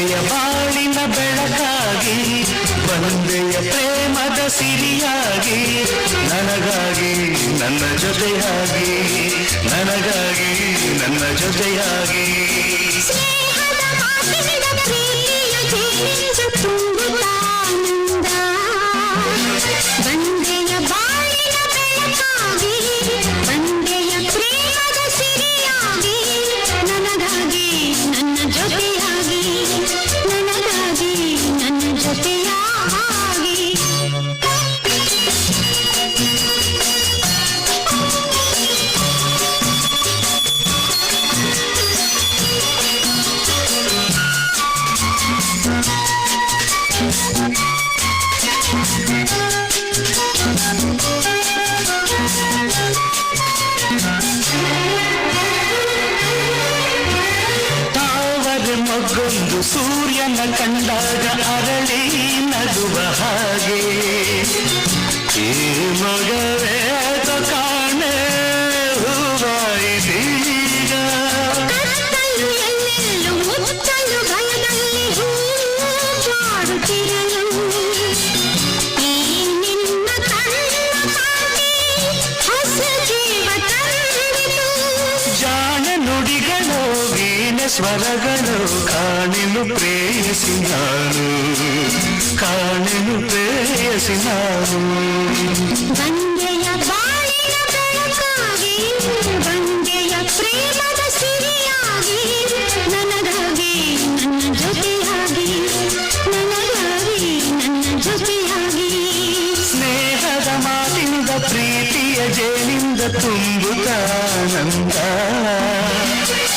ಒಂದೆಯ ಬಾಳಿನ ಬೆಳಕಾಗಿ ಒಂದೆಯ ಪ್ರೇಮದ ಸಿರಿಯಾಗಿ ನನಗಾಗಿ ನನ್ನ ಜೊತೆಯಾಗಿ ನನಗಾಗಿ ನನ್ನ ಜೊತೆಯಾಗಿ. ಮಗೊಂದು ಸೂರ್ಯನ ಕಂಡಾಗ ಅರಳಿ ನಗುವ ಹಾಗೆ. ಮಗವೇದ ವೀಣ ಸ್ವರಗಳು ಕಾಣೆನು ಪ್ರೇಯಸಿ ನಾನು ಕಾಣೆನು ಪ್ರೇಯಸಿ ನಾನು ಬಂದೆಯ ಬಾಳಿನ ಬೆಳಕಾಗಿ ಬಂದೆಯ ಪ್ರೇಮದ ಸಿರಿಯಾಗಿ ನನಗಾಗಿ ನನ್ನ ಜೊತೆಯಾಗಿ ನನಗಾಗಿ ನನ್ನ ಜೊತೆಯಾಗಿ ಸ್ನೇಹದ ಮಾತಿಂದ ಪ್ರೀತಿಯ ಜೇನಿಂದ ತುಂಬುತ್ತಾನಂದ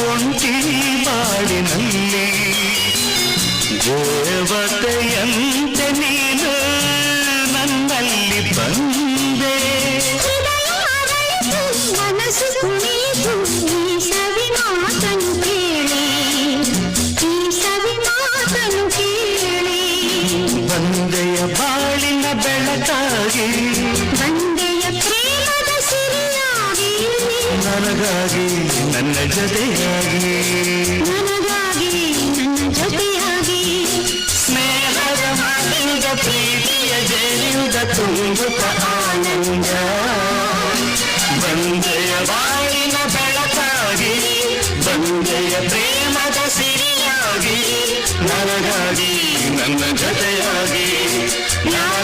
ಒಂಟಿ ಬಾಳಿನಲ್ಲಿ ದೇವತೆಯಂತೆ ನೀನು ನನ್ನಲ್ಲಿ ಬಂದೆ ಹೃದಯ ಅರಳಿತು ಮನಸ್ಸು ಕುಣಿತು ಈ ಸವಿ ಮಾತನು ಕೇಳಿ ಈ ಸವಿ ಮಾತನು ಕೇಳಿ ಬಂದೆಯ ಬಾಳಿನ ಬೆಳಕಾಗಿ ಬಂದೆಯ ನನಗಾಗಿ ನನ್ನ ಜೊತೆಯಾಗಿ. ನನಗಾಗಿ ನನ್ನ ಜೊತೆಯಾಗಿ. ಸ್ನೇಹದ ಮಾಡಿದ ಪ್ರೀತಿಯ ಜನಿಂದ ತುಂಬುತ್ತ ಆನಂದ. ಬಂದೆಯ ಬಾಳಿನ ಬೆಳಕಾಗಿ ಬಂದೆಯ ಪ್ರೇಮದ ಸಿರಿಯಾಗಿ ನನಗಾಗಿ ನನ್ನ ಜೊತೆಯಾಗಿ. ನಾನು